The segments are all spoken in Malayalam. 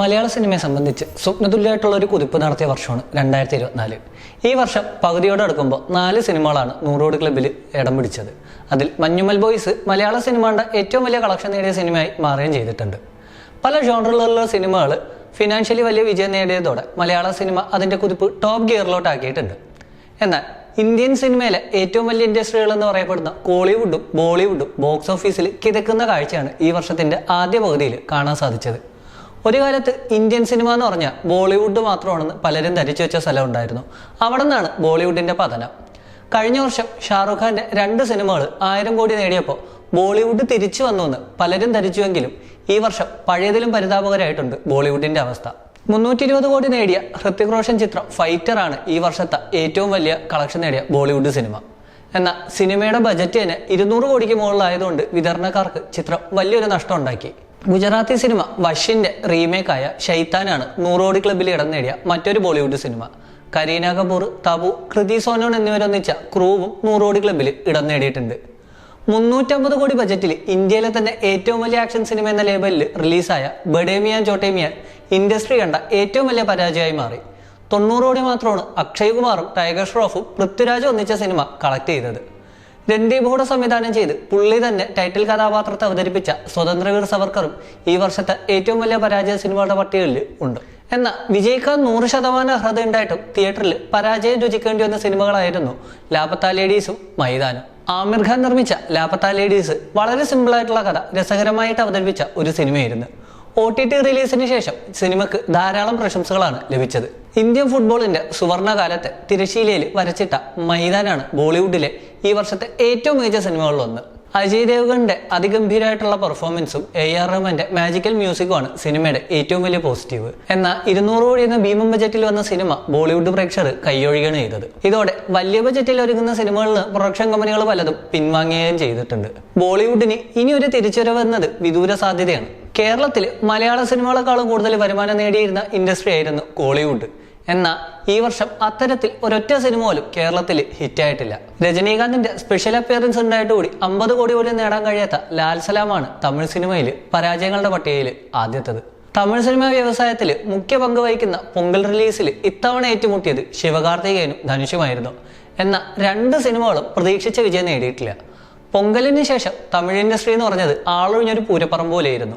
മലയാള സിനിമയെ സംബന്ധിച്ച് സ്വപ്നതുല്യമായിട്ടുള്ള ഒരു കുതിപ്പ് നടത്തിയ വർഷമാണ് രണ്ടായിരത്തി ഇരുപത്തിനാല് ഈ വർഷം പകുതിയോടെ അടുക്കുമ്പോൾ നാല് സിനിമകളാണ് നൂറോട് ക്ലബിൽ ഇടം പിടിച്ചത്. അതിൽ മഞ്ഞുമൽ ബോയ്സ് മലയാള സിനിമയുടെ ഏറ്റവും വലിയ കളക്ഷൻ നേടിയ സിനിമയായി മാറുകയും ചെയ്തിട്ടുണ്ട്. പല ജോണറിലുള്ള സിനിമകൾ ഫിനാൻഷ്യലി വലിയ വിജയം നേടിയതോടെ മലയാള സിനിമ അതിന്റെ കുതിപ്പ് ടോപ്പ് ഗിയറിലോട്ടാക്കിയിട്ടുണ്ട്. എന്നാൽ ഇന്ത്യൻ സിനിമയിലെ ഏറ്റവും വലിയ ഇൻഡസ്ട്രികൾ എന്ന് പറയപ്പെടുന്ന കോളിവുഡും ബോളിവുഡും ബോക്സ് ഓഫീസിൽ കിതക്കുന്ന കാഴ്ചയാണ് ഈ വർഷത്തിന്റെ ആദ്യ പകുതിയിൽ കാണാൻ സാധിച്ചത്. ഒരു കാലത്ത് ഇന്ത്യൻ സിനിമ എന്ന് പറഞ്ഞാൽ ബോളിവുഡ് മാത്രമാണെന്ന് പലരും ധരിച്ചു വെച്ച സ്ഥലം ഉണ്ടായിരുന്നു അവിടെ നിന്നാണ് ബോളിവുഡിന്റെ പതനം. കഴിഞ്ഞ വർഷം ഷാറുഖ് ഖാന്റെ രണ്ട് സിനിമകൾ ആയിരം കോടി നേടിയപ്പോൾ ബോളിവുഡ് തിരിച്ചു വന്നുവെന്ന് പലരും ധരിച്ചുവെങ്കിലും ഈ വർഷം പഴയതിലും പരിതാപകരമായിട്ടുണ്ട് ബോളിവുഡിന്റെ അവസ്ഥ. മുന്നൂറ്റി ഇരുപത് കോടി നേടിയ ഹൃത്തിക് റോഷൻ ചിത്രം ഫൈറ്റർ ആണ് ഈ വർഷത്തെ ഏറ്റവും വലിയ കളക്ഷൻ നേടിയ ബോളിവുഡ് സിനിമ. എന്നാൽ സിനിമയുടെ ബജറ്റ് തന്നെ ഇരുന്നൂറ് കോടിക്ക് മുകളിലായതുകൊണ്ട് വിതരണക്കാർക്ക് ചിത്രം വലിയൊരു നഷ്ടം ഉണ്ടാക്കി. ഗുജറാത്തി സിനിമ വഷിന്റെ റീമേക്കായ ഷെയ്ത്താനാണ് നൂറോടി ക്ലബിൽ ഇടം നേടിയ മറ്റൊരു ബോളിവുഡ് സിനിമ. കരീന കപൂർ തബു കൃതി സോനോൺ എന്നിവരൊന്നിച്ച ക്രൂവും നൂറോടി ക്ലബിൽ ഇടം നേടിയിട്ടുണ്ട്. മുന്നൂറ്റമ്പത് കോടി ബജറ്റിൽ ഇന്ത്യയിലെ തന്നെ ഏറ്റവും വലിയ ആക്ഷൻ സിനിമ എന്ന ലേബലിൽ റിലീസായ ബഡേമിയാൻ ചോട്ടേമിയാൻ ഇൻഡസ്ട്രി കണ്ട ഏറ്റവും വലിയ പരാജയമായി മാറി. തൊണ്ണൂറ് കോടി മാത്രമാണ് അക്ഷയ് കുമാറും ടൈഗർ ഷ്രോഫും പൃഥ്വിരാജും ഒന്നിച്ച സിനിമ കളക്ട് ചെയ്തത്. രൺദീപ് സംവിധാനം ചെയ്ത് പുള്ളി തന്നെ ടൈറ്റിൽ കഥാപാത്രത്തെ അവതരിപ്പിച്ച സ്വതന്ത്രവീർ സവർക്കറും ഈ വർഷത്തെ ഏറ്റവും വലിയ പരാജയ സിനിമകളുടെ പട്ടികയിൽ ഉണ്ട്. എന്നാൽ വിജയിക്കാൻ നൂറ് ശതമാനം അർഹത ഉണ്ടായിട്ടും തിയേറ്ററിൽ പരാജയം രുചിക്കേണ്ടി വന്ന സിനിമകളായിരുന്നു ലാപത്ത ലേഡീസും മൈതാനം. ആമിർ ഖാൻ നിർമ്മിച്ച ലാപത്ത ലേഡീസ് വളരെ സിമ്പിൾ ആയിട്ടുള്ള കഥ രസകരമായിട്ട് അവതരിപ്പിച്ച ഒരു സിനിമയായിരുന്നു. ഒ ടി ടി റിലീസിന് ശേഷം സിനിമക്ക് ധാരാളം പ്രശംസകളാണ് ലഭിച്ചത്. ഇന്ത്യൻ ഫുട്ബോളിന്റെ സുവർണകാലത്ത് തിരശീലയിൽ വരച്ചിട്ട മൈതാനാണ് ബോളിവുഡിലെ ഈ വർഷത്തെ ഏറ്റവും മികച്ച സിനിമകളിലൊന്ന്. അജയ് ദേവ്ഗണിന്റെ അതിഗംഭീരമായിട്ടുള്ള പെർഫോമൻസും എ ആർ റഹ്മാന്റെ മാജിക്കൽ മ്യൂസിക്കുമാണ് സിനിമയുടെ ഏറ്റവും വലിയ പോസിറ്റീവ് എന്നാൽ ഇരുന്നൂറ് കോടി എന്ന ഭീമം ബജറ്റിൽ വന്ന സിനിമ ബോളിവുഡ് പ്രേക്ഷകർ കൈയൊഴികയാണ് ചെയ്തത്. ഇതോടെ വലിയ ബജറ്റിൽ ഒരുങ്ങുന്ന സിനിമകളിൽ പ്രൊഡക്ഷൻ കമ്പനികൾ പലതും പിൻവാങ്ങുകയും ചെയ്തിട്ടുണ്ട്. ബോളിവുഡിന് ഇനി ഒരു തിരിച്ചുവരവ് എന്നത് വിദൂര സാധ്യതയാണ്. കേരളത്തിൽ മലയാള സിനിമകളെക്കാളും കൂടുതൽ വരുമാനം നേടിയിരുന്ന ഇൻഡസ്ട്രി ആയിരുന്നു കോളിവുഡ്. എന്നാൽ ഈ വർഷം അത്തരത്തിൽ ഒരൊറ്റ സിനിമ പോലും കേരളത്തിൽ ഹിറ്റായിട്ടില്ല. രജനീകാന്തിന്റെ സ്പെഷ്യൽ അപ്പിയറൻസ് ഉണ്ടായിട്ട് കൂടി അമ്പത് കോടി പോലും നേടാൻ കഴിയാത്ത ലാൽ സലാമാണ് തമിഴ് സിനിമയിൽ പരാജയങ്ങളുടെ പട്ടികയിൽ ആദ്യത്തത്. തമിഴ് സിനിമാ വ്യവസായത്തിൽ മുഖ്യ പങ്ക് വഹിക്കുന്ന പൊങ്കൽ റിലീസിൽ ഇത്തവണ ഏറ്റുമുട്ടിയത് ശിവകാർത്തികേയനും ധനുഷുമായിരുന്നു. എന്നാൽ രണ്ട് സിനിമകളും പ്രതീക്ഷിച്ച വിജയം നേടിയിട്ടില്ല. പൊങ്കലിന് ശേഷം തമിഴ് ഇൻഡസ്ട്രി എന്ന് പറഞ്ഞത് ആളൊഴിഞ്ഞൊരു പൂരപ്പറം പോലെയായിരുന്നു.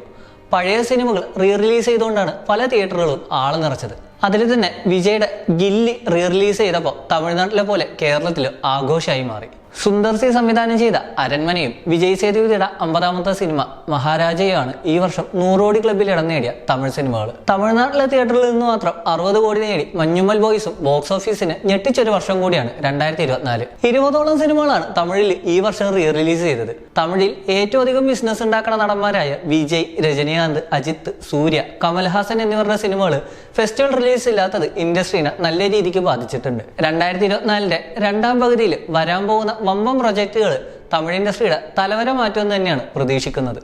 പഴയ സിനിമകൾ റീ റിലീസ് ചെയ്തുകൊണ്ടാണ് പല തിയേറ്ററുകളും ആൾ നിറച്ചത്. അതിൽ തന്നെ വിജയുടെ ഗില്ലി റീ റിലീസ് ചെയ്തപ്പോൾ തമിഴ്നാട്ടിലെ പോലെ കേരളത്തിൽ ആഘോഷമായി മാറി. സുന്ദർ സി സംവിധാനം ചെയ്ത അരൺമനയും വിജയ് സേതുപതിയുടെ അമ്പതാമത്തെ സിനിമ മഹാരാജയുമാണ് ഈ വർഷം നൂറോടി ക്ലബിൽ ഇടം നേടിയ തമിഴ് സിനിമകൾ തമിഴ്നാട്ടിലെ തിയേറ്ററിൽ നിന്ന് മാത്രം അറുപത് കോടി നേടി മഞ്ഞുമൽ ബോയ്സും ബോക്സ് ഓഫീസിന് ഞെട്ടിച്ചൊരു വർഷം കൂടിയാണ് രണ്ടായിരത്തി ഇരുപത്തിനാല് ഇരുപതോളം സിനിമകളാണ് തമിഴിൽ ഈ വർഷം റീ റിലീസ് ചെയ്തത്. തമിഴിൽ ഏറ്റവും അധികം ബിസിനസ് ഉണ്ടാക്കുന്ന നടന്മാരായ വിജയ് രജനീകാന്ത് അജിത്ത് സൂര്യ കമൽഹാസൻ എന്നിവരുടെ സിനിമകൾ ഫെസ്റ്റിവൽ റിലീസ് ഇല്ലാത്തത് ഇൻഡസ്ട്രീനെ നല്ല രീതിക്ക് ബാധിച്ചിട്ടുണ്ട്. രണ്ടായിരത്തി ഇരുപത്തിനാലിന്റെ രണ്ടാം പകുതിയിൽ വരാൻ പോകുന്ന വമ്പം പ്രൊജക്റ്റുകൾ തമിഴ് ഇൻഡസ്ട്രിയുടെ തലവരെ മാറ്റുമെന്ന് തന്നെയാണ് പ്രതീക്ഷിക്കുന്നത്.